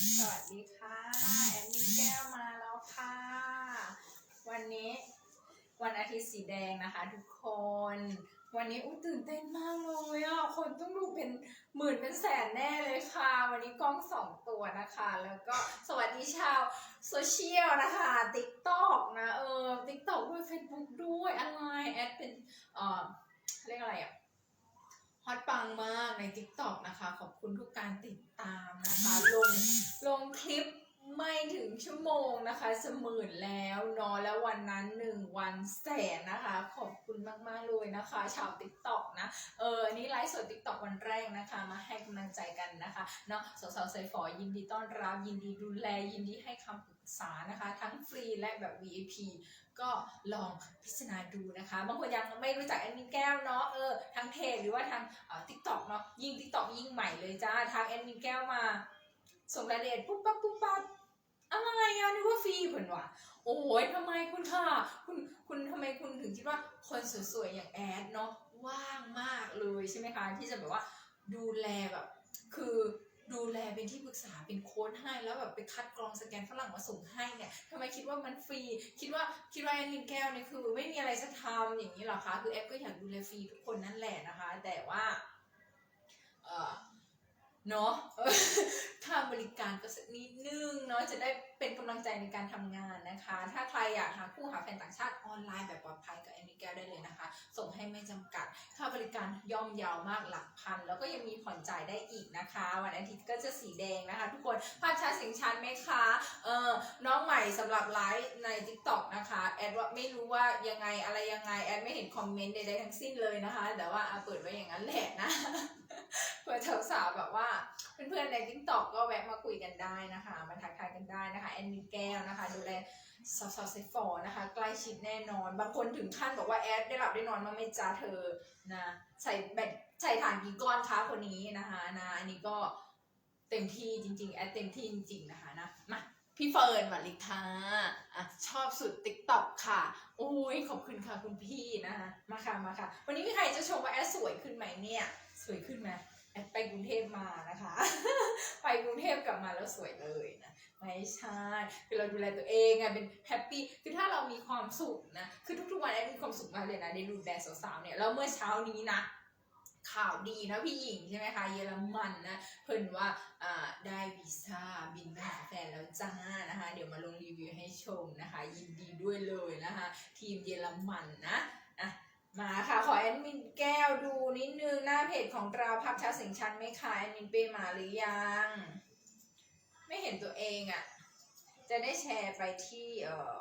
สวัสดีค่ะ แอดมินแก้วมาแล้วค่ะ วันนี้วันอาทิตย์สีแดงนะคะทุกคน วันนี้อุ้ตื่นเต้นมากเลยอะ คนต้องดูเป็นหมื่นเป็นแสนแน่เลยค่ะ วันนี้กล้องสองตัวนะคะ แล้วก็สวัสดีชาวโซเชียลนะคะติ๊กต็อกนะ เออติ๊กต็อกด้วยเฟซบุ๊กด้วยอะไรแอดเป็นเอ่อเรียกอะไรอะ อตปังมากใน TikTok นะคะ ขอบคุณทุกการติดตามนะคะ ลงลงคลิป ไม่ถึงชั่วโมงนะคะ สมื่นแล้วนอะแล้ววันนั้นหนึ่งวันแสนนะคะ ขอบคุณมากๆเลยนะคะ ชาว TikTok นะ เอออันนี้ไลฟ์สด TikTok วันแรกนะคะ มาให้กำลังใจกันนะคะเนาะสาวๆใส่ฝอยินดีต้อนรับ ยินดีดูแลยินดีให้คำปรึกษานะคะ ทั้งฟรีและแบบ VIP ก็ลองพิจารณาดูนะคะ บางคนยังไม่รู้จักแอดมินแก้วเนาะเออทางเพจหรือว่าทางทิกต็อกเนาะยิ่งทิกต็อกยิ่งใหม่เลยจ้าทางแอดมินแก้วมา ส่งรายละเอียดปุ๊บปั๊บปุ๊บปั๊บอะไรอะนึกว่าฟรีเพิ่นวะโอ้ยทำไมคุณค่ะ คุณคุณทำไมคุณถึงคิดว่าคนสวยๆอย่างแอดเนาะว่างมากเลยใช่ไหมคะ ที่จะแบบว่าดูแลแบบ คือดูแลเป็นที่ปรึกษาเป็นโค้ดให้แล้วแบบไปคัดกรองสแกนฝรั่งมาส่งให้เนี่ยทำไมคิดว่ามันฟรีคิดว่าคิดว่าแอนนินแก้วเนี่ยคือไม่มีอะไรจะทำอย่างนี้เหรอคะคือแอปก็อยากดูแลฟรีทุกคนนั่นแหละนะคะ แต่ว่าเออ เนาะค่าบริการก็สักนิดนึงเนาะจะได้ เป็นกำลังใจในการทำงานนะคะ ถ้าใครอยากหาคู่หาแฟนต่างชาติออนไลน์แบบปลอดภัยกับแอนนิแก้วได้เลยนะคะ ส่งให้ไม่จำกัด ค่าบริการย่อมยาวมากหลักพัน แล้วก็ยังมีผ่อนจ่ายได้อีกนะคะ วันอาทิตย์ก็จะสีแดงนะคะ ทุกคนภาพชัดเสียงชัดไหมคะเออน้องใหม่สำหรับไลฟ์ใน TikTok นะคะแอดว่าไม่รู้ว่ายังไงอะไรยังไงแอดไม่เห็นคอมเมนต์ใดๆทั้งสิ้นเลยนะคะ แต่ว่าอะเปิดไว้อย่างนั้นแหละนะเพื่อสาวๆแบบว่าเพื่อนๆใน TikTok ก็แวะมาคุยกันได้นะคะมาทักทายกันได้นะคะแอนมีแก้วนะคะ ดูแลสาวๆไซฟอร์นะคะ ใกล้ชิดแน่นอน บางคนถึงขั้นบอกว่าแอดได้หลับได้นอนมาไม่จ้าเธอนะใส่แบตใส่ถ่านกี่ก้อนคะคนนี้นะคะนะอันนี้ก็เต็มที่จริงๆ แอดเต็มที่จริงๆนะคะนะมาพี่เฟิร์นวัลิค่ะอะ ชอบสุด TikTok ค่ะโอ้ยขอบคุณค่ะคุณพี่นะคะมาค่ะมาค่ะ วันนี้มีใครจะชมว่าแอดสวยขึ้นไหมเนี่ยสวยขึ้นไหมแอดไปกรุงเทพมานะคะ ไปกรุงเทพกลับมาแล้วสวยเลยนะ ไม่ใช่ คือเราดูแลตัวเองไงเป็นแฮปปี้ คือถ้าเรามีความสุขนะ คือทุกๆวันแอดมีความสุขมากเลยนะได้ดูแลสาวๆเนี่ย แล้วเมื่อเช้านี้นะ ข่าวดีนะพี่หญิงใช่ไหมคะ เยอรมันนะ เพิ่นว่าอ่าได้วีซ่าบินไปหาแฟนแล้วจ้านะคะ เดี๋ยวมาลงรีวิวให้ชมนะคะ ยินดีด้วยเลยนะคะ ทีมเยอรมันนะอะมาค่ะ ขอแอดมินแก้วดูนิดนึงหน้าเพจของเราภาพชัดเสียงชันไหมคะแอดมินเป้มาหรือยัง ไม่เห็นตัวเองอะ่ะ จะได้แชร์ไปที่เอ่อ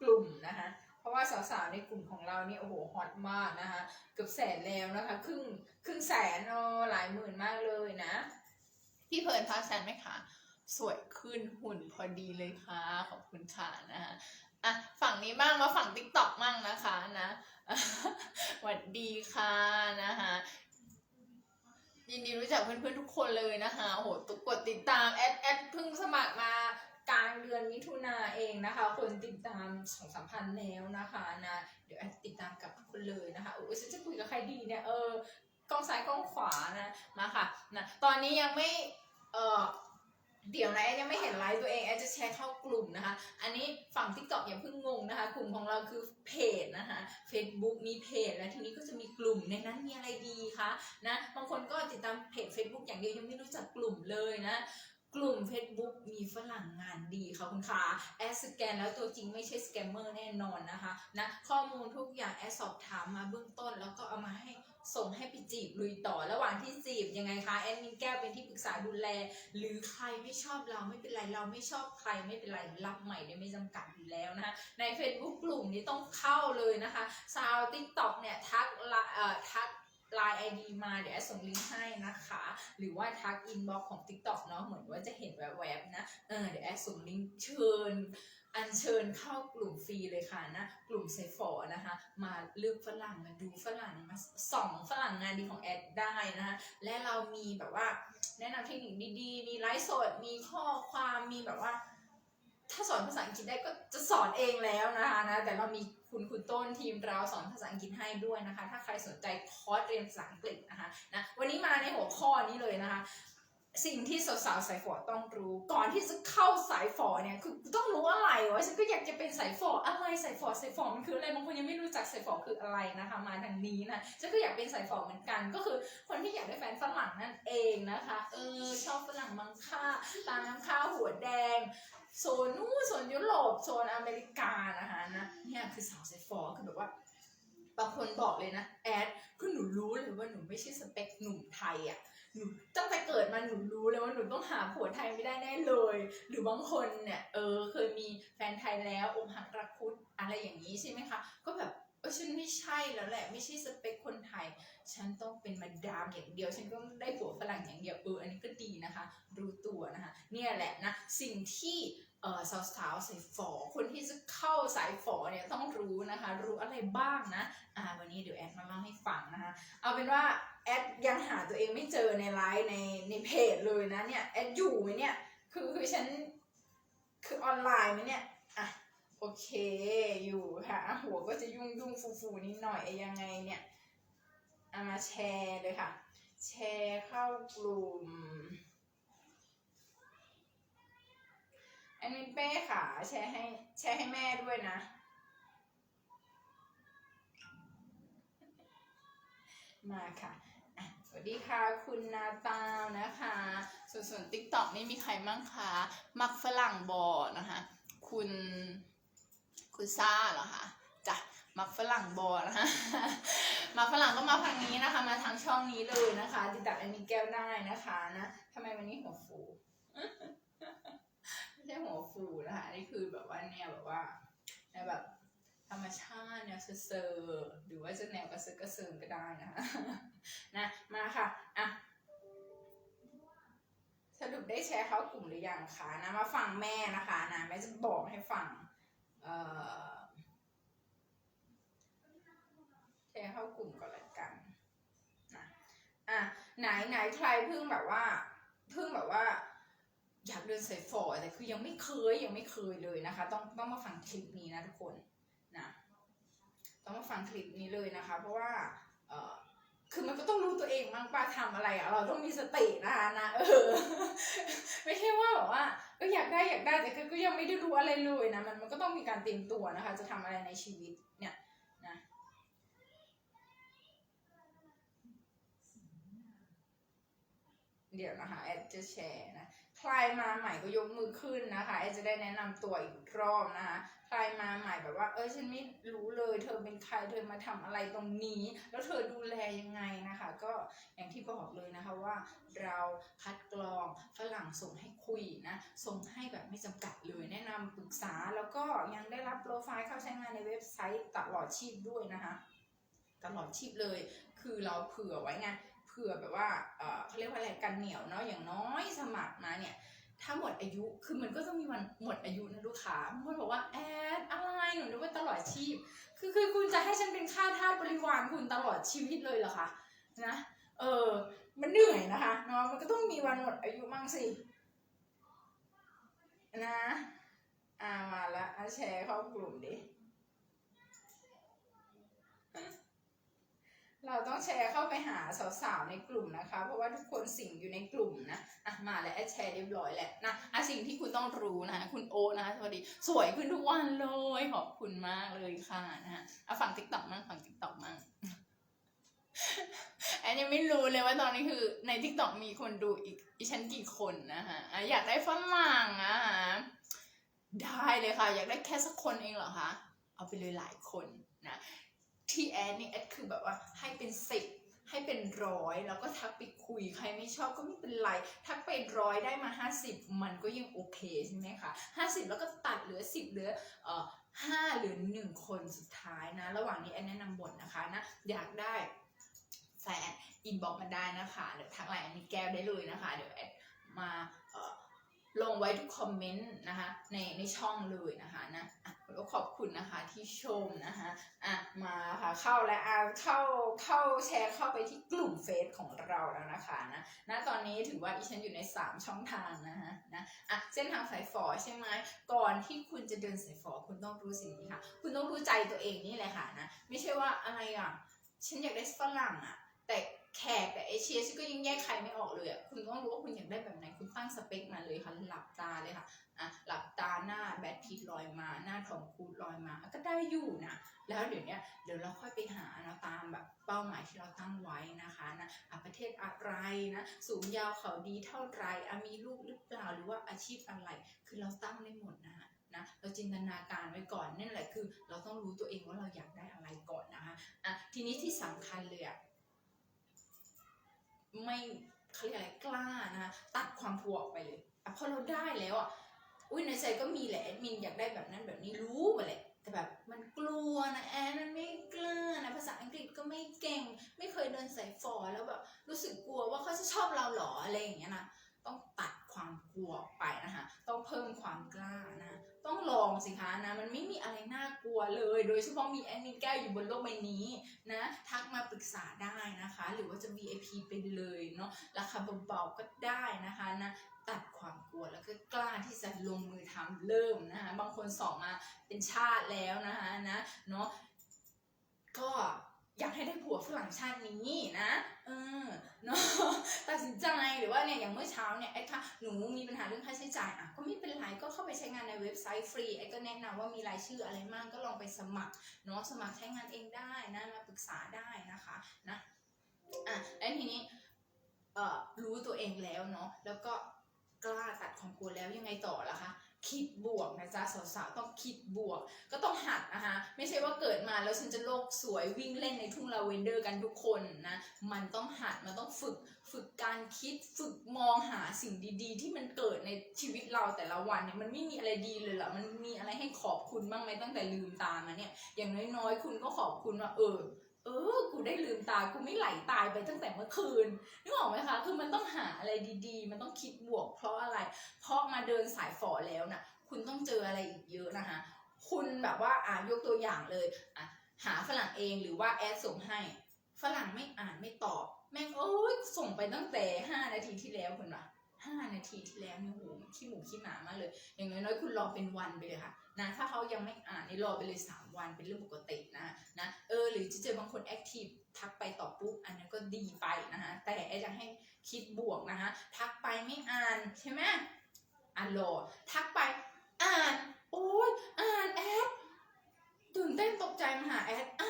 กลุ่มนะคะ เพราะว่าสาวๆในกลุ่มของเรานี่โอ้โหฮอตมากนะคะ เกือบแสนแล้วนะคะครึ่งครึ่งแสนเออหลายหมื่นมากเลยนะ พี่เพลินพักชันไหมคะสวยขึ้นหุ่นพอดีเลยค่ะขอบคุณค่ะนะคะอะฝั่งนี้บ้างมาฝั่งติ๊กต็อกมั่งนะคะนะสวัสดีค่ะนะคะ ยินดีรู้จักเพื่อนๆทุกคนเลยนะคะโอ้โหกดติดตามแอดแอดเพิ่งสมัครมากลางเดือนมิถุนาเองนะคะ คนติดตามสองสามพันแล้วนะคะนะเดี๋ยวแอดติดตามกับทุกคนเลยนะคะโอ้ยฉันจะคุยกับใครดีเนี่ยเออกล้องซ้ายกล้องขวานะมาค่ะนะตอนนี้ยังไม่เออ เดี๋ยวนะแอดยังไม่เห็นไลฟ์ตัวเองแอดจะแชร์เข้ากลุ่มนะคะ อันนี้ฝั่ง t ิ k t o k อย่าเพิ่งงงนะคะ กลุ่มของเราคือเพจนะคะ Facebook มีเพจแล้วทีนี้ก็จะมีกลุ่มในนั้นมีอะไรดีคะนะบางคนก็ติดตามเพจ Facebook อย่างเดียวยังไม่รู้จักกลุ่มเลยนะกลุ่ม Facebook มีฝรั่งงานดีค่ะคุณคะแอดสแกนแล้วตัวจริงไม่ใช่สแกมเมอร์แน่นอนนะคะนะข้อมูลทุกอย่างแอดสอบถามมาเบื้องต้น แล้วก็เอามาให้ ส่งให้ไปจีบลุยต่อระหว่างที่จีบยังไงคะแอดมินแก้วเป็นที่ปรึกษาดูแล หรือใครไม่ชอบเราไม่เป็นไรเราไม่ชอบใครไม่เป็นไรรับใหม่ได้ไม่จำกัดอยู่แล้วนะคะใน Facebook กลุ่มนี้ต้องเข้าเลยนะคะซาวติ๊กต็อกเนี่ยทักเอ่อทักไลน์ไอดีมาเดี๋ยวแอดส่งลิงก์ให้นะคะ หรือว่าทักอินบ็อกของ TikTok เนาะเหมือนว่าจะเห็นแวบๆนะเออเดี๋ยวแอดส่งลิงก์เชิญ อัญเชิญเข้ากลุ่มฟรีเลยค่ะนะ กลุ่มเซฟอนะคะ มาเลือกฝรั่งมาดูฝรั่งมาส่องฝรั่งงานดีของแอดได้นะคะและเรามีแบบว่าแนะนำเทคนิคดีๆ มีไลฟ์สด มีข้อความมีแบบว่า ถ้าสอนภาษาอังกฤษได้ก็จะสอนเองแล้วนะคะนะแต่เรามีคุณคุณต้นทีมเราสอนภาษาอังกฤษให้ด้วยนะคะ ถ้าใครสนใจคอร์สเรียนภาษาอังกฤษนะคะนะวันนี้มาในหัวข้อนี้เลยนะคะ สิ่งที่สาวๆสายฝอต้องรู้ ก่อนที่จะเข้าสายฝอเนี่ยคือต้องรู้อะไรวะฉันก็อยากจะเป็นสายฝออะไรสายฝอสายฝอมันคืออะไรบางคนยังไม่รู้จักสายฝอคืออะไรนะคะมาทางนี้นะฉันก็อยากเป็นสายฝอเหมือนกัน ก็คือคนที่อยากได้แฟนฝรั่งนั่นเองนะคะเออชอบฝรั่งมังค่าตาน้ำข้าวหัวแดงโซนนู้นโซนยุโรปโซนอเมริกานะคะนะเนี่ยคือสาวสายฝอคือแบบว่าบางคนบอกเลยนะแอดคือหนูรู้เลยว่าหนูไม่ใช่สเปคหนุ่มไทยอะ หนูตั้งแต่เกิดมาหนูรู้เลยว่าหนูต้องหาผัวไทยไม่ได้แน่เลย หรือบางคนเนี่ยเออเคยมีแฟนไทยแล้วอมหักรักคุดอะไรอย่างนี้ใช่ไหมคะ ก็แบบเออฉันไม่ใช่แล้วแหละ ไม่ใช่สเปคคนไทย ฉันต้องเป็นมาดามอย่างเดียว ฉันต้องได้ผัวฝรั่งอย่างเดียวเอออันนี้ก็ดีนะคะ รู้ตัวนะคะ เนี่ยแหละนะสิ่งที่ เออสาวๆสายฝอคนที่จะเข้าสายฝอเนี่ยต้องรู้นะคะ รู้อะไรบ้างนะอ่าวันนี้เดี๋ยวแอดมาเล่าให้ฟังนะคะเอาเป็นว่าแอดยังหาตัวเองไม่เจอในไลฟ์ในในเพจเลยนะเนี่ยแอดอยู่ไหมเนี่ยคือคือฉันคือออนไลน์ไหมเนี่ยอะโอเคอยู่ค่ะ หัวก็จะยุ่งยุ่งฟูฟูนิดหน่อยอยังไงเนี่ยเอามาแชร์เลยค่ะ แชร์เข้ากลุ่มแอดมินเป้ค่ะแชร์ให้แชร์ให้แม่ด้วยนะ มาค่ะสวัสดีค่ะคุณนาตาวนะคะ ส่วนส่วนติ๊กต็อกนี่มีใครมั่งคะมักฝรั่งบอนะคะ คุณ คุณซ่าเหรอคะจ้ะมักฝรั่งบอนะคะมักฝรั่งก็มาทางนี้นะคะ มาทางช่องนี้เลยนะคะติดตามแอนมีแก้วได้นะคะนะทำไมวันนี้หัวฟู ช่หัวฟูนะคะนี่คือแบบว่าเนี่ยแบบว่าในแบบธรรมชาติเนี่ยเซอร์หรือว่าจะแนวกระซึกกระซึมก็ได้นะคะนะมาค่ะอะสรุปได้แชร์เข้ากลุ่มหรือยังคะนะมาฟังแม่นะคะนะแม่จะบอกให้ฟังเอ่อแชร์เข้ากลุ่มก่อนละกันนะอะไหนไหนใครเพิ่งแบบว่าเพิ่งแบบว่า อยากเดินสายฝอแต่คือยังไม่เคยยังไม่เคยเลยนะคะ ต้องต้องมาฟังคลิปนี้นะทุกคนนะต้องมาฟังคลิปนี้เลยนะคะ เพราะว่าเออคือมันก็ต้องรู้ตัวเองบ้างป้าทำอะไรอะเราต้องมีสตินะคะนะเออ ไม่ใช่ว่าแบบว่าก็อยากได้อยากได้แต่ก็ยังไม่ได้รู้อะไรเลยนะมันมันก็ต้องมีการเตรียมตัวนะคะ จะทำอะไรในชีวิตเนี่ยนะเดี๋ยวนะคะแอดจะแชร์นะ ใครมาใหม่ก็ยกมือขึ้นนะคะแอจะได้แนะนำตัวอีกรอบนะคะใครมาใหม่แบบว่า เออฉันไม่รู้เลย เธอเป็นใครเธอมาทำอะไรตรงนี้ แล้วเธอดูแลยังไงนะคะ ก็อย่างที่บอกเลยนะคะว่า เราคัดกรองฝรั่งส่งให้คุยนะส่งให้แบบไม่จำกัดเลยแนะนำปรึกษาแล้วก็ยังได้รับโปรไฟล์เข้าใช้งานในเว็บไซต์ตลอดชีพด้วยนะคะ ตลอดชีพเลย คือเราเผื่อไว้ไง เผื่อแบบว่าเออเขาเรียกว่าอะไรกันเหนียวเนาะอย่างน้อยสมัครมาเนี่ย ถ้าหมดอายุคือมันก็ต้องมีวันหมดอายุนะลูกค้าบางคนบอกว่าแอดอะไรหนูนึกว่าตลอดชีพ คือคือคุณจะให้ฉันเป็นค่าทาสบริวารคุณตลอดชีวิตเลยเหรอคะนะเออมันเหนื่อยนะคะเนาะมันก็ต้องมีวันหมดอายุมั่งสินะอ่ามาละแชร์เข้ากลุ่มดิ เราต้องแชร์เข้าไปหาสาวๆในกลุ่มนะคะ เพราะว่าทุกคนสิ่งอยู่ในกลุ่มนะอะมาแล้วแชร์เรียบร้อยแล้วนะอะสิ่งที่คุณต้องรู้นะคะคุณโอนะคะสวัสดีสวยขึ้นทุกวันเลยขอบคุณมากเลยค่ะนะฮะเอาฝั่งติ๊กต็อกมั่งฝั่งติ๊กต็อกมั่งแอนยังไม่รู้เลยว่าตอนนี้คือในทิกตอกมีคนดูอีกอีฉันกี่คนนะคะอะอยากได้ฝรั่งอะได้เลยค่ะ อยากได้แค่สักคนเองเหรอคะ เอาไปเลยหลายคนนะ ที่แอนนี่แอดคือแบบว่าให้เป็นสิบให้เป็นร้อยแล้วก็ทักไปคุยใครไม่ชอบก็ไม่เป็นไร ทักไปร้อยได้มาห้าสิบมันก็ยังโอเคใช่ไหมคะห้าสิบแล้วก็ตัดเหลือสิบเหลือเอ่อห้าหรือหนึ่งคนสุดท้ายนะ ระหว่างนี้แอนแนะนำบทนะคะนะอยากได้แฟนอินบอกมาได้นะคะเดี๋ยวทักไลน์แอนมีแก้วได้เลยนะคะ เดี๋ยวแอดมา ลงไว้ทุกคอมเมนต์นะคะในในช่องเลยนะคะนะอะก็ขอบคุณนะคะที่ชมนะคะอะมาค่ะเข้าแล้วอะเข้าเข้าแชร์เข้าไปที่กลุ่มเฟซของเราแล้วนะคะนะณตอนนี้ถือว่าดิฉันอยู่ใน 3 ช่องทางนะฮะนะอะเส้นทางสายฝอใช่ไหมก่อนที่คุณจะเดินสายฝอคุณต้องรู้สิ่งนี้ค่ะ คุณต้องรู้ใจตัวเองนี่แหละค่ะนะไม่ใช่ว่าอะไรอะฉันอยากได้ฝรั่งอะแต่ แขกกับเอเชียฉันก็ยังแยกใครไม่ออกเลยอะคุณต้องรู้ว่าคุณอยากได้แบบไหนคุณตั้งสเปคมาเลยค่ะหลับตาเลยค่ะอะหลับตาหน้าแบทพีทลอยมาหน้าทอมครูซลอยมาก็ได้อยู่นะแล้วเดี๋ยวนี้เดี๋ยวเราค่อยไปหานะตามแบบเป้าหมายที่เราตั้งไว้นะคะนะะประเทศอะไรนะสูงยาวเขาดีเท่าไหรอะมีลูกหรือเปล่าหรือว่าอาชีพอะไรคือเราตั้งได้หมดนะคะนะเราจินตนาการไว้ก่อนนั่นแหละคือ เราต้องรู้ตัวเองว่าเราอยากได้อะไรก่อนนะคะอะทีนี้ที่สำคัญเลยอะ ไม่เขาเรียกอะไรกล้านะคะตัดความกลัวออกไปเลยอพอเราได้แล้วอะอุ้ยในใจก็มีแหละแอดมินอยากได้แบบนั้นแบบนี้รู้มดแหละแต่แบบมันกลัวนะแอดมันไม่กล้านะภาษาอังกฤษก็ไม่เก่ง ไม่เคยเดินสายฝอแล้วแบบรู้สึกกลัวว่าเขาจะชอบเราหรออะไรอย่างเงี้ยนะต้องตัดความกลัวไปนะคะต้องเพิ่มความกล้านะ ต้องลองสิคะนะ มันไม่มีอะไรน่ากลัวเลย โดยเฉพาะมีแอดมินแก้วอยู่บนโลกใบนี้นะ ทักมาปรึกษาได้นะคะ หรือว่าจะ VIP ไปเลยเนาะ ราคาเบาๆก็ได้นะคะนะตัดความกลัวแล้วก็กล้าที่จะลงมือทำเริ่มนะคะ บางคนสอบมาเป็นชาติแล้วนะคะนะเนาะก็ อยากให้ได้ผัวฝรั่งชาตินี้นะ เออเนาะตัดสินใจหรือว่าเนี่ยอย่างเมื่อเช้าเนี่ยไอ้ค่ะหนูมีปัญหาเรื่องค่าใช้จ่ายอะก็ไม่เป็นไรก็เข้าไปใช้งานในเว็บไซต์ฟรีไอ้ก็แนะนำว่ามีรายชื่ออะไรมั่งก็ลองไปสมัครเนาะสมัครใช้งานเองได้นะมาปรึกษาได้นะคะนะอะแล้วทีนี้เอ่อรู้ตัวเองแล้วเนาะแล้วก็กล้าตัดความกลัวแล้วยังไงต่อล่ะคะ คิดบวกนะจ๊ะสาวๆต้องคิดบวก ก็ต้องหัดนะคะไม่ใช่ว่าเกิดมาแล้วฉันจะโลกสวยวิ่งเล่นในทุ่งลาเวนเดอร์กันทุกคนนะมันต้องหัดมันต้องฝึกฝึกการคิดฝึกมองหาสิ่งดีๆ ที่มันเกิดในชีวิตเราแต่ละวันเนี่ยมันไม่มีอะไรดีเลยหรอมันมีอะไรให้ขอบคุณบ้างไหมตั้งแต่ลืมตามาเนี่ยอย่างน้อยๆ คุณก็ขอบคุณว่าเออ ออกูได้ลืมตา กูไม่ไหลตายไปตั้งแต่เมื่อคืน นึกออกไหมคะ คือมันต้องหาอะไรดีๆ มันต้องคิดบวก เพราะอะไร เพราะมาเดินสายฝอแล้วนะคุณต้องเจออะไรอีกเยอะนะคะ คุณแบบว่าอ่ายกตัวอย่างเลยอะหาฝรั่งเองหรือว่าแอดส่งให้ ฝรั่งไม่อ่านไม่ตอบ แม่งโอ้ยส่งไปตั้งแต่ 5 นาทีที่แล้วคุณวะ5นาทีที่แล้วเนี่ยโหขี้หมูขี้หมามากเลย อย่างน้อยๆ คุณรอเป็นวันไปเลยค่ะ นะถ้าเขายังไม่อ่านนี่รอไปเลย 3 วันเป็นเรื่องปกตินะนะเออหรือจะเจอบางคนแอคทีฟทักไปตอบปุ๊บอันนั้นก็ดีไปนะคะแต่แอยากให้คิดบวกนะคะทักไปไม่อ่านใช่ไหมอ่านรอทักไปอ่านโอ้ยอ่านแอดตื่นเต้นตกใจมาหาแอดอ่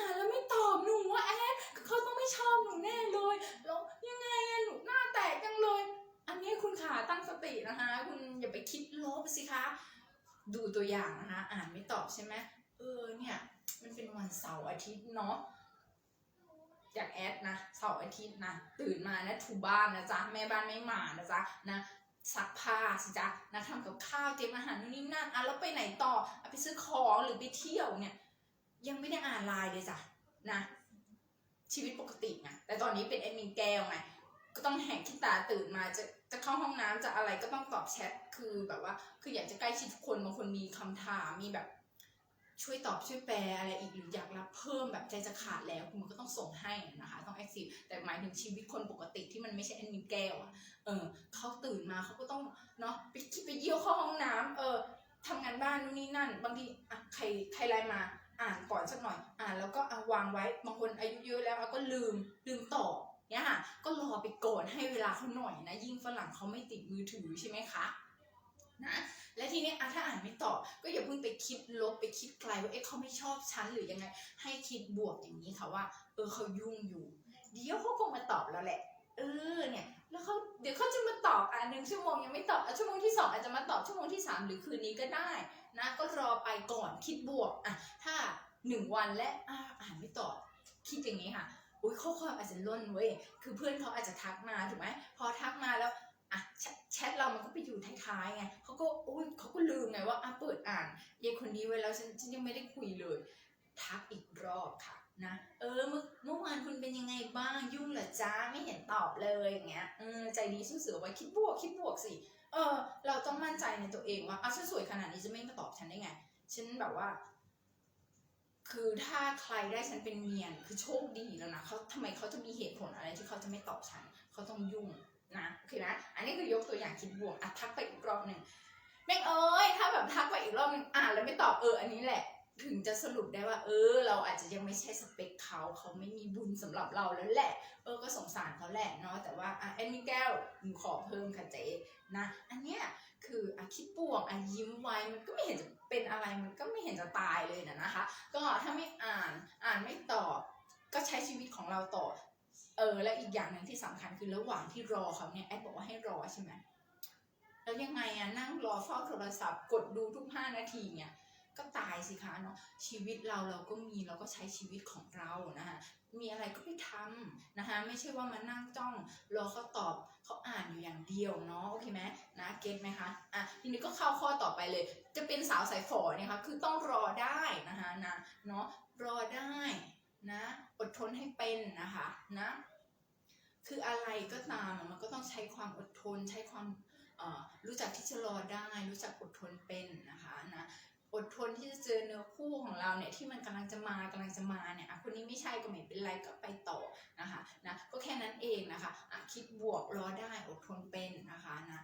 าน ดูตัวอย่างนะคะอ่านไม่ตอบใช่ไหมเออเนี่ยมันเป็นวันเสาร์อาทิตย์เนาะอยากแอดนะเสาร์อาทิตย์นะตื่นมานะถูบ้านนะจ๊ะแม่บ้านไม่มานะจ๊ะนะซักผ้าสิจ๊ะนะทำกับข้าวเตรียมอาหารนู่นนี่นั่นอะแล้วไปไหนต่ออไปซื้อของหรือไปเที่ยวเนี่ย ยังไม่ได้อ่านไลน์เลยจ้ะนะ ชีวิตปกติไงแต่ตอนนี้เป็นแอดมินแก้วไงก็ต้องแหกขี้ตาตื่นมาจะ จะเข้าห้องน้ำจะอะไรก็ต้องตอบแชทคือแบบว่า คืออยากจะใกล้ชิดทุกคนบางคนมีคำถามมีแบบช่วยตอบช่วยแปลอะไรอีกหรืออยากรับเพิ่มแบบใจจะขาดแล้วคุณก็ต้องส่งให้นะคะ ต้องแอคทีฟแต่หมายถึงชีวิตคนปกติที่มันไม่ใช่แอดมินแก้วอะเออเขาตื่นมาเขาก็ต้องเนาะไปคิดไปเยี่ยวเข้าห้องน้ำเออทำงานบ้านนู่นนี่นั่น บางทีอะใครใครไลน์มาอ่านก่อนสักหน่อย อ่านแล้วก็อาวางไว้บางคนอายุเยอะแล้วเอาก็ลืมลืมตอบ เนี่ยค่ะก็รอไปก่อนให้เวลาเขาหน่อยนะ ยิ่งฝรั่งเขาไม่ติดมือถือใช่ไหมคะนะและทีนี้อะถ้าอ่านไม่ตอบก็อย่าเพิ่งไปคิดลบไปคิดไกลว่าเอ๊ะเขาไม่ชอบฉันหรือยังไง ให้คิดบวกอย่างนี้ค่ะว่า เออเขายุ่งอยู่ เดี๋ยวเขาคงมาตอบแล้วแหละ เออเนี่ย แล้วเขาเดี๋ยวเขาจะมาตอบอะหนึ่งชั่วโมงยังไม่ตอบอะชั่วโมงที่สองอาจจะมาตอบชั่วโมงที่สามหรือคืนนี้ก็ได้นะก็รอไปก่อนคิดบวกอะถ้าหนึ่งวันและอ่านไม่ตอบคิดอย่างนี้ค่ะ อุ้ยข้อความอาจจะล่นเว้ยคือเพื่อนเขาอาจจะทักมาถูกไหมพอทักมาแล้วอะแชทแชทเรามันก็ไปอยู่ท้ายๆไงเขาก็อุ้ยเขาก็ลืมไงว่าอะเปิดอ่านยายคนนี้ไว้แล้วฉันฉันยังไม่ได้คุยเลย ทักอีกรอบค่ะนะเออเมื่อเมื่อวานคุณเป็นยังไงบ้างยุ่งเหรอจ้าไม่เห็นตอบเลยอย่างเงี้ยเออใจดีสู้เสือไว้คิดบวกคิดบวกสิเออเราต้องมั่นใจในตัวเองว่าอ้าวฉันสวยขนาดนี้จะไม่มาตอบฉันได้ไงฉันแบบว่า คือถ้าใครได้ฉันเป็นเมียนคือโชคดีแล้วนะเขาทำไมเขาจะมีเหตุผลอะไรที่เขาจะไม่ตอบฉันเขาต้องยุ่งนะโอเคนะอันนี้คือยกตัวอย่างคิดบวกอะทักไปอีกรอบหนึ่งแม่งเอ้ยถ้าแบบทักไปอีกรอบหนึงอ่านแล้วไม่ตอบเอออันนี้แหละ ถึงจะสรุปได้ว่า เออ เราอาจจะยังไม่ใช่สเปคเขาเขาไม่มีบุญสำหรับเราแล้วแหละ เออก็สงสารเขาแหละเนาะแต่ว่าอะแอนนี่แก้วหนูขอเพิ่มค่ะเจ๊นะ อันเนี้ยคืออะคิดบวกอะยิ้มไว้มันก็ไม่เห็นจะ เป็นอะไรมันก็ไม่เห็นจะตายเลยนะนะคะ ก็ถ้าไม่อ่านอ่านไม่ตอบก็ใช้ชีวิตของเราต่อเออและอีกอย่างหนึ่งที่สำคัญคือระหว่างที่รอเขาเนี่ยแอดบอกว่าให้รอใช่ไหมแล้วยังไงอะนั่งรอเฝ้าโทรศัพท์กดดูทุกห้านาทีเนี่ย ก็ตายสิคะเนาะชีวิตเราเราก็มีเราก็ใช้ชีวิตของเรานะคะมีอะไรก็ไปทำนะคะไม่ใช่ว่ามานั่งจ้องรอเขาตอบเขาอ่านอยู่อย่างเดียวเนาะโอเคไหมนะเก็ตไหมคะอะทีนี้ก็เข้าข้อต่อไปเลย จะเป็นสาวสายฝอเนี่ยค่ะคือต้องรอได้นะคะนะเนาะรอได้นะอดทนให้เป็นนะคะนะคืออะไรก็ตามมันก็ต้องใช้ความอดทนใช้ความเอ่อรู้จักที่จะรอได้ รู้จักอดทนเป็นนะคะนะ อดทนที่จะเจอเนื้อคู่ของเราเนี่ยที่มันกำลังจะมากำลังจะมาเนี่ยคนนี้ไม่ใช่ก็ไม่เป็นไรก็ไปต่อนะคะนะก็แค่นั้นเองนะคะะคิดบวกรอได้อดทนเป็นนะคะนะ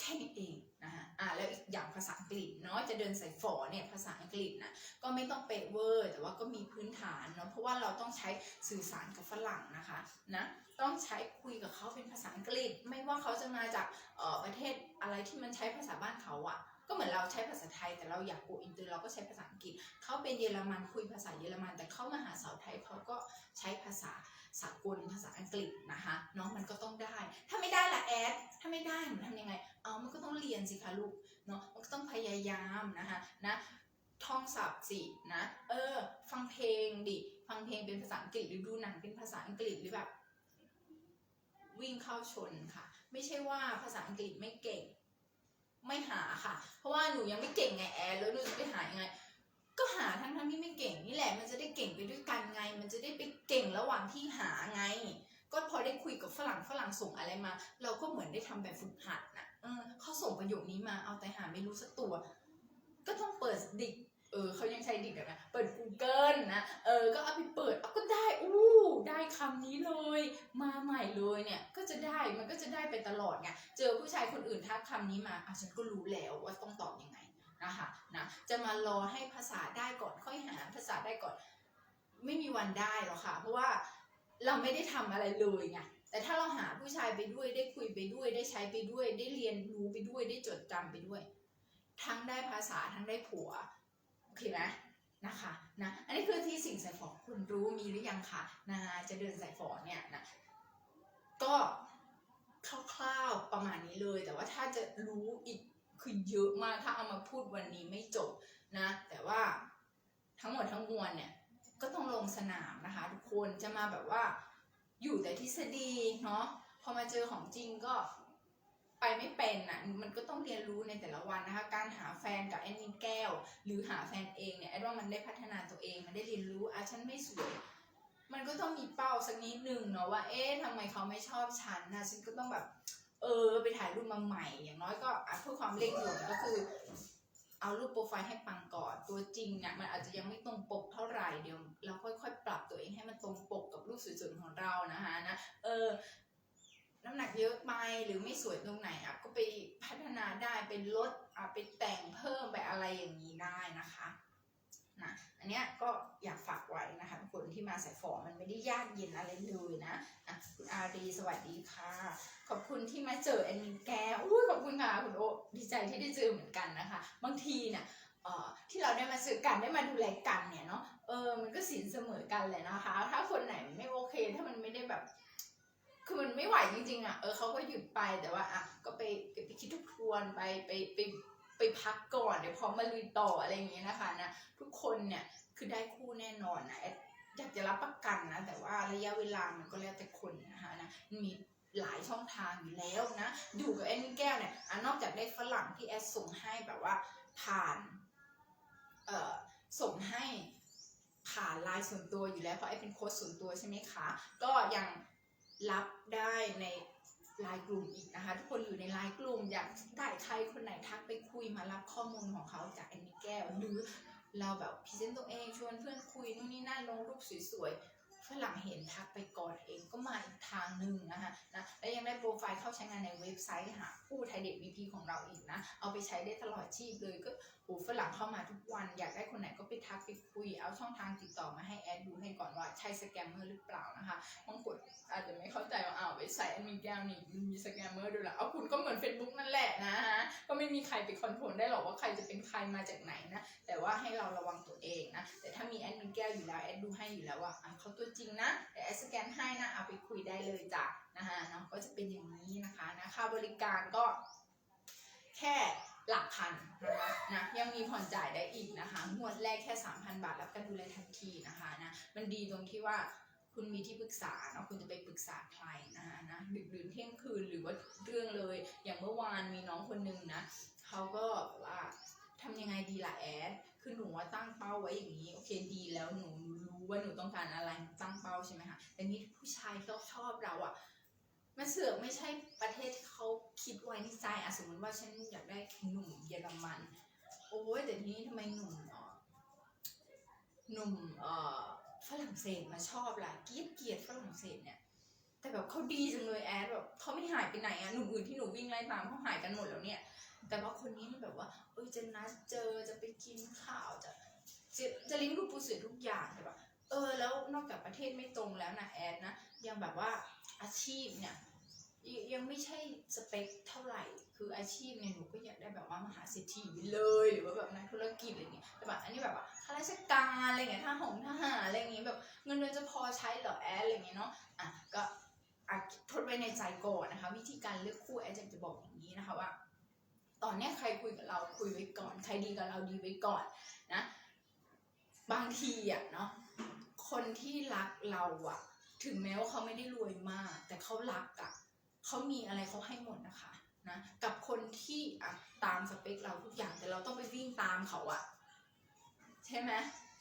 แค่นี้เองนะคะอะแล้วอีกอย่างภาษาอังกฤษเนาะจะเดินใสายฝอเนี่ยภาษาอังกฤษนะก็ไม่ต้องเป๊ะเวอร์ แต่ว่าก็มีพื้นฐานเนาะเพราะว่าเราต้องใช้สื่อสารกับฝรั่งนะคะนะต้องใช้คุยกับเขาเป็นภาษาอังกฤษ ไม่ว่าเขาจะมาจากเอ่อประเทศอะไรที่มันใช้ภาษาบ้านเขาอะ ก็เหมือนเราใช้ภาษาไทยแต่เราอยากโกอินเตอร์เราก็ใช้ภาษาอังกฤษเขาเป็นเยอรมันคุยภาษาเยอรมัน แต่เขามาหาสาวไทยเขาก็ใช้ภาษาสากลภาษาอังกฤษนะคะเนาะมันก็ต้องได้ ถ้าไม่ได้ละแอดถ้าไม่ได้หนูทำยังไง เอามันก็ต้องเรียนสิคะลูกเนาะมันก็ต้องพยายามนะคะนะท่องศัพท์สินะเออ ฟังเพลงดิฟังเพลงเป็นภาษาอังกฤษหรือดูหนังเป็นภาษาอังกฤษหรือแบบวิ่งเข้าชนค่ะ ไม่ใช่ว่าภาษาอังกฤษไม่เก่ง ไม่หาค่ะ เพราะว่าหนูยังไม่เก่งไงแอร์แล้วหนูจะไปหายังไง ก็หาทั้งทั้งที่ไม่เก่งนี่แหละ มันจะได้เก่งไปด้วยกันไง มันจะได้ไปเก่งระหว่างที่หาไง ก็พอได้คุยกับฝรั่งฝรั่งส่งอะไรมา เราก็เหมือนได้ทำแบบฝึกหัดนะเออเขาส่งประโยคนี้มาเอาแต่หาไม่รู้สักตัว ก็ต้องเปิดดิกเออเขายังใช้ดิกแบบนะเปิด Google นะเออก็เอาไปเปิดเอาก็ได้อู้ได้ คำนี้เลย มาใหม่เลยเนี่ยก็จะได้มันก็จะได้ไปตลอดไงเจอผู้ชายคนอื่นทักคำนี้มาอะฉันก็รู้แล้วว่าต้องตอบยังไงนะคะนะจะมารอให้ภาษาได้ก่อนค่อยหาภาษาได้ก่อน ไม่มีวันได้หรอกค่ะ เพราะว่าเราไม่ได้ทำอะไรเลยไงแต่ถ้าเราหาผู้ชายไปด้วยได้คุยไปด้วย ได้ใช้ไปด้วย ได้เรียนรู้ไปด้วยได้จดจำไปด้วย ทั้งได้ภาษาทั้งได้ผัวโอเคไหม นะคะนะอันนี้คือที่สิ่งใส่ฝอคุณรู้มีหรือยังคะนะจะเดินใส่ฝอเนี่ยนะก็คร่าวๆประมาณนี้เลย แต่ว่าถ้าจะรู้อีกคือเยอะมากถ้าเอามาพูดวันนี้ไม่จบนะ แต่ว่าทั้งหมดทั้งมวลเนี่ยก็ต้องลงสนามนะคะ ทุกคนจะมาแบบว่าอยู่แต่ทฤษฎีเนาะพอมาเจอของจริงก็ ไปไม่เป็นอะมันก็ต้องเรียนรู้ในแต่ละวันนะคะ การหาแฟนกับแอนมินแก้ว หรือหาแฟนเองเนี่ยแอนว่ามันได้พัฒนาตัวเองมันได้เรียนรู้อะฉันไม่สวยมันก็ต้องมีเป้าสักนิดหนึ่งเนาะว่า เอ๊ะทำไมเขาไม่ชอบฉันนะฉันก็ต้องแบบ เออ ไปถ่ายรูปมาใหม่ อย่างน้อยก็เพื่อความเร่งด่วนก็คือ เอารูปโปรไฟล์ให้ปังก่อนตัวจริงเนี่ยมันอาจจะยังไม่ตรงปกเท่าไหร่เดี๋ยวเราค่อยๆ ปรับตัวเองให้มันตรงปกกับรูปสวยๆของเรานะคะนะ เออ น้ำหนักเยอะไปหรือไม่สวยตรงไหนอะก็ไปพัฒนาได้เป็นลดอะไปแต่งเพิ่มไปอะไรอย่างนี้ได้นะคะนะอันเนี้ยก็อยากฝากไว้นะคะทุกคนที่มาใส่ฟอมันไม่ได้ยากเย็นอะไรเลยนะอะคุณอารีสวัสดีค่ะ ขอบคุณที่มาเจอแอนมินแกอุ้ยขอบคุณค่ะคุณโอดีใจที่ได้เจอเหมือนกันนะคะ บางทีเนี่ยอ่อที่เราได้มาเจอกันได้มาดูแลกันเนี่ยเนาะเออมันก็สินเสมอกันแหละนะคะ ถ้าคนไหนไม่โอเค ถ้ามันไม่ได้แบบ ไม่ไหวจริงๆอะเออเขาก็หยุดไปแต่ว่าอะก็ไปไปไปคิดทบทวนไปไปไปไปพักก่อนเดี๋ยวพร้อมมาลุยต่ออะไรอย่างเงี้ยนะคะนะทุกคนเนี่ยคือได้คู่แน่นอนนะแอดอยากจะรับประกันนะแต่ว่าระยะเวลามันก็แล้วแต่คนนะคะนะมันมีหลายช่องทางอยู่แล้วนะอยู่กับแอนนี่แก้วเนี่ยอนอกจากได้ฝรั่งที่แอดส่งให้แบบว่าผ่านเอ่อส่งให้ผ่านไลน์ส่วนตัวอยู่แล้วเพราะไอ้เป็นโค้ชส่วนตัวใช่ไหมคะก็ยัง รับได้ในไลน์กลุ่มอีกนะคะ ทุกคนอยู่ในไลน์กลุ่มอยากได้ใครคนไหนทักไปคุยมารับข้อมูลของเขาจากแอนนี่แก้วหรือเราแบบพรีเซนต์ตัวเองชวนเพื่อนคุยนู่นนี่นั่นลงรูปสวยๆฝรั่งเห็นทักไปก่อนเองก็มาอีกทางหนึ่งนะคะนะและยังได้โปรไฟล์เข้าใช้งานในเว็บไซต์หาผู้ไทยเด็ก VP ของเราอีกนะ เอาไปใช้ได้ตลอดชีพเลยก็โหอ้ฝรั่งเข้ามาทุกวันอยากได้ค ทักไปคุยเอาช่องทางติดต่อมาให้แอดดูให้ก่อนว่าใช่สแกมเมอร์หรือเปล่านะคะบางคนอาจจะไม่เข้าใจว่าอ้าวไปใส่แอดมินแก้วนี่มันมีสแกมเมอร์ด้วยเหรอเอาคุณก็เหมือน Facebook นั่นแหละนะฮะก็ไม่มีใครไปคอนโทรลได้หรอกว่าใครจะเป็นใครมาจากไหนนะแต่ว่าให้เราระวังตัวเองนะแต่ถ้ามีแอดมินแก้วอยู่แล้วแอดดูให้อยู่แล้วว่าอะเขาตัวจริงนะแต่แอดสแกนให้นะเอาไปคุยได้เลยจ้ะนะคะเนาะก็จะเป็นอย่างนี้นะคะนะค่าบริการก็แค่ หลักพันนะคะนะยังมีผ่อนจ่ายได้อีกนะคะ งวดแรกแค่ 3,000 บาทรับการดูแลทันทีนะคะนะมันดีตรงที่ว่าคุณมีที่ปรึกษาเนาะคุณจะไปปรึกษาใครนะคะนะดึกดื่นเที่ยงคืนหรือว่าเรื่องเลย อย่างเมื่อวานมีน้องคนนึงนะเขาก็ว่าทำยังไงดีล่ะแอด คือหนูว่าตั้งเป้าไว้อย่างนี้ โอเคดีแล้วหนูรู้ว่าหนูต้องการอะไรตั้งเป้าใช่ไหมคะ แต่นี่ผู้ชายเขาชอบเราอะมันเสือกไม่ใช่ประเทศที่เขาคิดไว้ในใจอะสมมติว่าฉันอยากได้ หนุ่มเยอรมัน โอ้ยแต่ทีนี้ทำไมหนุ่มหนุ่มฝรั่งเศสมาชอบล่ะเกลียดเกลียดฝรั่งเศสเนี่ย แต่แบบเขาดีจังเลยแอดแบบเขาไม่หายไปไหนอะหนุ่มอื่นที่หนูวิ่งไล่ตามเขาหายกันหมดแล้วเนี่ย แต่ว่าคนนี้มันแบบว่าเออจะนัดเจอจะไปกินข้าวจะจะจะลิ้นดูปูเสือทุกอย่างแต่แบบเออแล้วนอกจากประเทศไม่ตรงแล้วนะแอดนะยังแบบว่าอาชีพเนี่ย ยังไม่ใช่สเปคเท่าไหร่ คืออาชีพเนี่ยหนูก็อยากได้แบบว่ามหาเศรษฐีไปเลยหรือว่าแบบนักธุรกิจอะไรเงี้ยแต่แบบอันนี้แบบว่าข้าราชการอะไรเงี้ยทหารทหารอะไรเงี้ยแบบเงินเดือนจะพอใช้เหรอแอดอะไรเงี้ยเนาะอะก็อะทดไว้ในใจก่อนนะคะ วิธีการเลือกคู่แอดจะบอกอย่างนี้นะคะว่า ตอนนี้ใครคุยกับเราคุยไว้ก่อน ใครดีกับเราดีไว้ก่อนนะบางทีอะเนาะคนที่รักเราอะ ถึงแม้ว่าเขาไม่ได้รวยมาก แต่เขารักอะ เขามีอะไรเขาให้หมดนะคะนะกับคนที่อะตามสเปคเราทุกอย่างแต่เราต้องไปวิ่งตามเขาอะใช่ไหม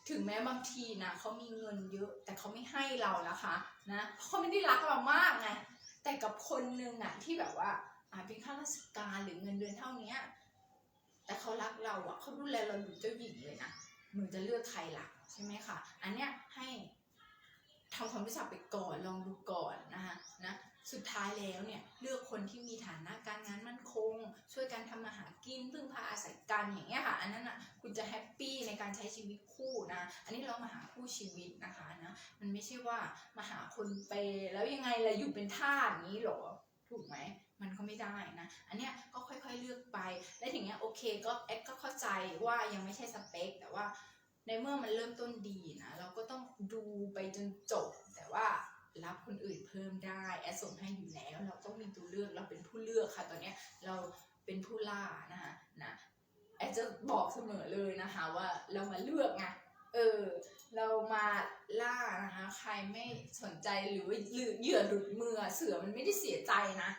ถึงแม้บางทีนะเขามีเงินเยอะแต่เขาไม่ให้เรานะคะนะเพราะเขาไม่ได้รักเรามากไงแต่กับคนนึงอะที่แบบว่าอาจเป็นข้าราชการหรือเงินเดือนเท่าเนี้ยแต่เขารักเราอะเขาดูแลเราดูเจ้าหญิงเลยนะหนูจะเลือกใครล่ะใช่ไหมคะอันเนี้ยให้ทำความรู้จักไปก่อนลองดูก่อนนะคะนะ สุดท้ายแล้วเนี่ยเลือกคนที่มีฐานะการงานมั่นคง ช่วยกันทำมาหากินพึ่งพาอาศัยกันอย่างเงี้ยค่ะ อันนั้นอะคุณจะแฮปปี้ในการใช้ชีวิตคู่นะอันนี้เรามาหาคู่ชีวิตนะคะนะมันไม่ใช่ว่ามาหาคนเปย์แล้วยังไงล่ะอยู่เป็นทาสอย่างนี้หรอถูกไหมมันก็ไม่ได้นะ อันเนี้ยก็ค่อยๆเลือกไป และถึงเนี้ยโอเคก็แอดก็เข้าใจว่ายังไม่ใช่สเปค แต่ว่าในเมื่อมันเริ่มต้นดีนะเราก็ต้องดูไปจนจบแต่ว่า รับคนอื่นเพิ่มได้แอดส่งให้อยู่แล้ว เราต้องมีตัวเลือกเราเป็นผู้เลือกค่ะตอนเนี้ยเราเป็นผู้ล่านะคะนะแอดจะบอกเสมอเลยนะคะว่าเรามาเลือกไงเออเรามาล่านะคะใครไม่สนใจหรือว่าเหยื่อเหยื่อหลุดมือเสือมันไม่ได้เสียใจนะ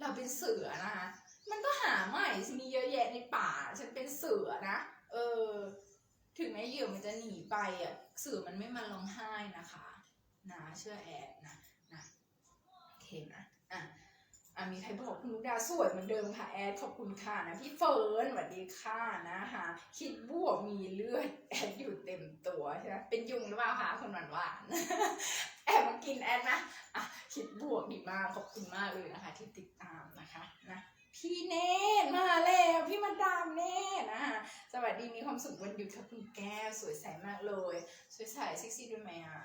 เราเป็นเสือนะคะมันก็หาใหม่มีเยอะแยะในป่า ฉันเป็นเสือนะเออ ถึงแม้เหยื่อมันจะหนีไปอะเสือมันไม่มาร้องไห้นะคะ นะเชื่อแอดนะนะโอเคนะอะอะมีใครบอกคุณมุกดาสวยเหมือนเดิมค่ะแอดขอบคุณค่ะนะพี่เฟิร์นสวัสดีค่ะนะคะคิดบวกมีเลือดแอดอยู่เต็มตัวใช่ไหมเป็นยุงหรือเปล่าคะคนหวานหวานแอบมากินแอดนะอะคิดบวกดีมากขอบคุณมากเลยนะคะ ที่ติดตามนะคะนะพี่เนตมาแล้วพี่มาดามเนตนะคะสวัสดีมีความสุขวันหยุดค่ะคุณแก้วสวยใสมากเลย สวยใสเซ็กซี่ด้วยไหมอะ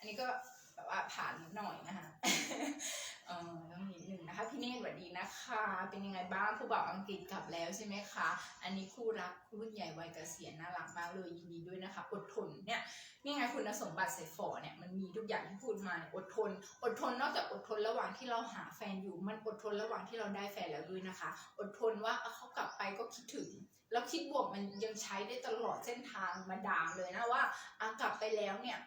อันนี้ก็แบบว่าผ่านนิดหน่อยนะคะเออต้องนิดหนึ่งนะคะพี่เนตสวัสดีนะคะ เป็นยังไงบ้างผู้บ่าวอังกฤษกลับแล้วใช่ไหมคะ อันนี้คู่รักรุ่นใหญ่วัยเกษียณน่ารักมากเลยยินดีด้วยนะคะ อดทนเนี่ยนี่ไงคุณสมบัติใส่ฝอเนี่ยมันมีทุกอย่างที่พูดมาอดทน อดทนนอกจากอดทนระหว่างที่เราหาแฟนอยู่ มันอดทนระหว่างที่เราได้แฟนแล้วด้วยนะคะ อดทนว่าเอาเขากลับไปก็คิดถึงแล้วคิดบวกมันยังใช้ได้ตลอดเส้นทางมาดามเลยนะว่าอากลับไปแล้วเนี่ย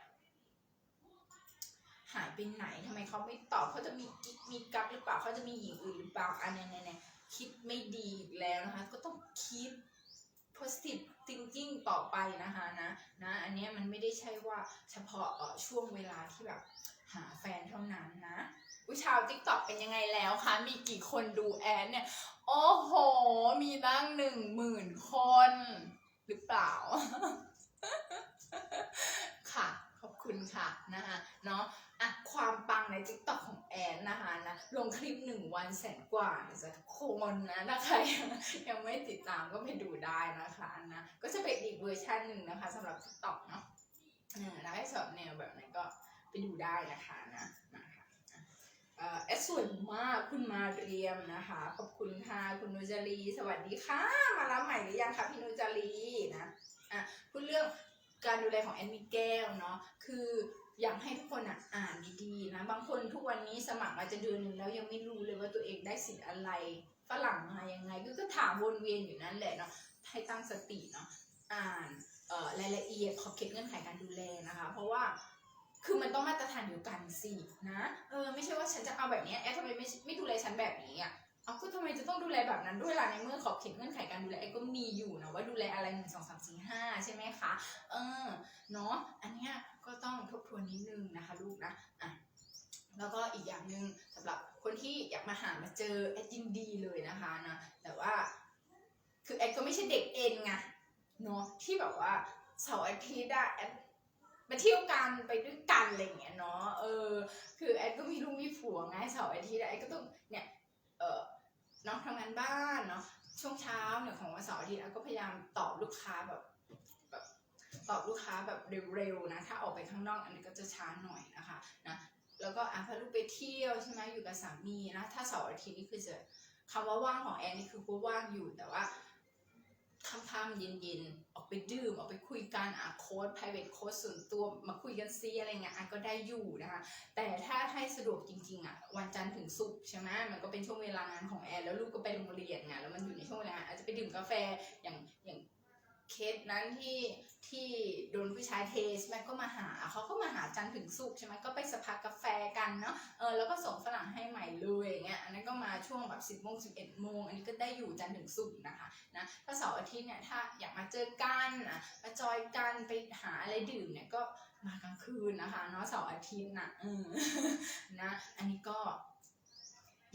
หายไปไหนทำไมเขาไม่ตอบเขาจะมีกิ๊กมีกักหรือเปล่าเขาจะมีหญิงอื่นหรือเปล่าอันนี้เนี่ยคิดไม่ดีอีกแล้วนะคะ ก็ต้องคิด positive thinking ต่อไปนะคะนะนะ อันนี้มันไม่ได้ใช่ว่าเฉพาะช่วงเวลาที่แบบหาแฟนเท่านั้นนะวิชาวทิกตอกเป็นยังไงแล้วคะ มีกี่คนดูแอนเนี่ย โอ้โห มีตั้งหนึ่งหมื่นคน หรือเปล่า ค่ะ ขอบคุณค่ะนะคะเนาะ ความปังใน t ิ k t o k ของแอนนะคะนะลงคลิปหนึ่งวันแสนกว่าจะทุกคนนะถ้าใครยังไม่ติดตามก็ไปดูได้นะคะนะก็จะเป็นอีกเวอร์ชันหนึ่งนะคะสำหรับ t ิ k t o k เนาะแล้วให้สอบแนวแบบไหนก็ไปดูได้นะคะนะมาค่ะเออแอดสวยมากคุณมาเรียมนะคะ ขอบคุณค่ะคุณนุจารีสวัสดีค่ะ มารับใหม่หรือยังคะพี่นุจารีนะอะพูดเรื่องการดูแลของแอนมิแก้วเนาะคือ อยากให้ทุกคนอะอ่านดีๆนะบางคนทุกวันนี้สมัครมาจะเดือนหนึ่งแล้วยังไม่รู้เลยว่าตัวเองได้สิทธิ์อะไรฝรั่งมายังไงก็ก็ถามวนเวียนอยู่นั่นแหละเนาะให้ตั้งสติเนาะอ่านเอ่อรายละเอียดขอบเขตเงื่อนไขการดูแลนะคะ เพราะว่าคือมันต้องมาตรฐานเดียวกันสินะเออไม่ใช่ว่าฉันจะเอาแบบนี้แอดทำไมไม่ไม่ดูแลฉันแบบนี้อะ เอาก็ทำไมจะต้องดูแลแบบนั้นด้วยล่ะในเมื่อขอบเขตเงื่อนไขการดูแลก็มีอยู่นะว่าดูแลอะไรหนึ่งสองสามสี่ห้าใช่ไหมคะ เออเนาะอันเนี้ยก็ต้องทบทวนนิดนึงนะคะลูกนะอะแล้วก็อีกอย่างหนึ่งสำหรับคนที่อยากมาหามาเจอแอดยินดีเลยนะคะนะแต่ว่าคือแอดก็ไม่ใช่เด็กเอ็นไงเนาะที่แบบว่าเสาร์อาทิตย์อะแอดมาเที่ยวกันไปด้วยกันอะไรอย่างเงี้ยเนาะเออคือแอดก็มีลูกมีผัวไงเสาร์อาทิตย์แอดก็ต้องเนี่ยเออ น้องทำงานบ้านเนาะช่วงเช้าเนี่ยของวันเสาร์อาทิตย์ก็พยายามตอบลูกค้าแบบแบบตอบลูกค้าแบบเร็วๆนะถ้าออกไปข้างนอกอันนี้ก็จะช้าหน่อยนะคะนะแล้วก็อะพาลูกไปเที่ยวใช่ไหมอยู่กับสามีนะถ้าเสาร์อาทิตย์นี่คือจะคำว่าว่างของแอนนี่คือก็ว่างอยู่แต่ว่า ค่ำๆเย็นๆ ออกไปดื่ม ออกไปคุยกันอะโค้ด private โค้ดส่วนตัวมาคุยกันซีอะไรเงี้ยอะก็ได้อยู่นะคะ แต่ถ้าให้สะดวกจริงๆอะวันจันทร์ถึงศุกร์ใช่ไหมมันก็เป็นช่วงเวลางานของแอนแล้วลูกก็ไปโรงเรียนไงแล้วมันอยู่ในช่วงเวลาอาจจะไปดื่มกาแฟอย่างอย่าง เคสนั้นที่ที่โดนผู้ชายเทสแม่ก็มาหาเขาก็มาหาจันถึงศุกใช่ไหมก็ไปสภากาแฟกันเนาะเออแล้วก็ส่งฝรั่งให้ใหม่เลยอย่างเงี้ยอันนั้นก็มาช่วงแบบสิบโมงสิบเอ็ดโมงอันนี้ก็ได้อยู่จันถึงศุกนะคะนะถ้าเสาร์อาทิตย์เนี่ยถ้าอยากมาเจอกันอะมาจอยกันไปหาอะไรดื่มเนี่ยก็มากลางคืนนะคะเนาะเสาร์อาทิตย์นะเออนะอันนี้ก็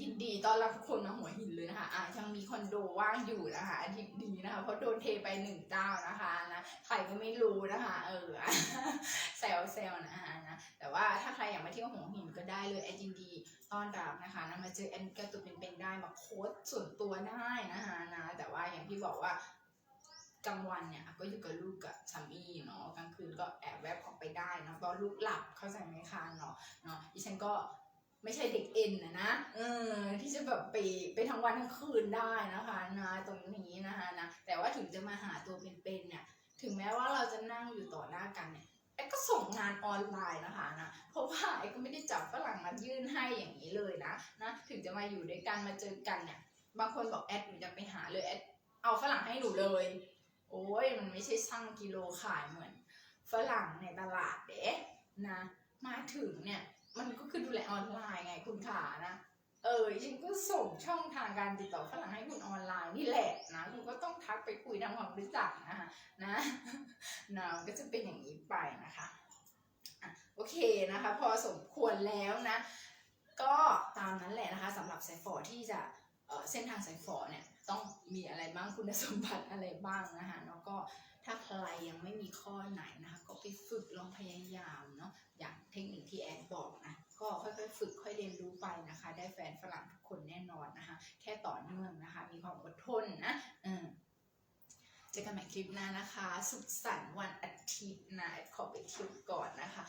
ยินดีต้อนรับทุกคนมาหัวหินเลยนะคะอะยังมีคอนโดว่างอยู่นะคะอาทิตย์นี้นะคะเพราะโดนเทไปหนึ่งเจ้านะคะนะใครก็ไม่รู้นะคะเออแซวแซวนะคะนะแต่ว่าถ้าใครอยากมาเที่ยวหัวหินก็ได้เลยแอดยินดีต้อนรับนะคะนะมาเจอแอนก็ตัวเป็นๆได้มาโค้ดส่วนตัวได้นะคะนะแต่ว่าอย่างที่บอกว่ากลางวันเนี่ยก็อยู่กับลูกกับสามีเนาะกลางคืนก็แอบแวบออกไปได้เนาะตอนลูกหลับเข้าใจไหมคะเนาะเนาะดิฉันก็ ไม่ใช่เด็กเอ็นนะนะเออที่จะแบบไปไปทั้งวันทั้งคืนได้นะคะนะตรงนี้นะคะนะแต่ว่าถึงจะมาหาตัวเป็นๆเนี่ยถึงแม้ว่าเราจะนั่งอยู่ต่อหน้ากันเนี่ยแอดก็ส่งงานออนไลน์นะคะนะเพราะว่าแอดก็ไม่ได้จับฝรั่งมายื่นให้อย่างนี้เลยนะนะถึงจะมาอยู่ด้วยกันมาเจอกันเนี่ยบางคนบอกแอดหนูจะไปหาเลยแอดเอาฝรั่งให้หนูเลย โอ้ยมันไม่ใช่ช่างกิโลขายเหมือนฝรั่งในตลาดเด็นะมาถึงเนี่ย มันก็คือดูแลออนไลน์ไงคุณขานะ เออฉันก็ส่งช่องทางการติดต่อฝรั่งให้คุณออนไลน์นี่แหละนะคุณก็ต้องทักไปคุยทำความรู้จักนะคะนะนะก็จะเป็นอย่างนี้ไปนะคะอะโอเคนะคะ พอสมควรแล้วนะ ก็ตามนั้นแหละนะคะสำหรับสายฝอที่จะเเส้นทางสายฝอเนี่ยต้องมีอะไรบ้างคุณสมบัติอะไรบ้างนะคะแล้วก็ ถ้าใครยังไม่มีข้อไหนนะคะก็ไปฝึกลองพยายามเนาะอย่างเทคนิคที่แอนบอกนะก็ค่อยๆฝึกค่อยเรียนรู้ไปนะคะ ได้แฟนฝรั่งทุกคนแน่นอนนะคะ แค่ต่อเนื่องนะคะ มีความอดทนนะเออเจอกันใหม่คลิปหน้านะคะ สุขสันต์วันอาทิตย์นะขอไปเที่ยวก่อนนะคะ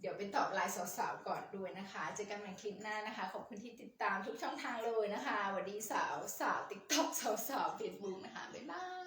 เดี๋ยวเป็นตอบไลน์สาวๆก่อนด้วยนะคะ เจอกันใหม่คลิปหน้านะคะ ขอบคุณที่ติดตามทุกช่องทางเลยนะคะสวัสดีสาวสาวติ๊กต็อกสาวสาวเฟซบุ๊กนะคะ บ๊ายบาย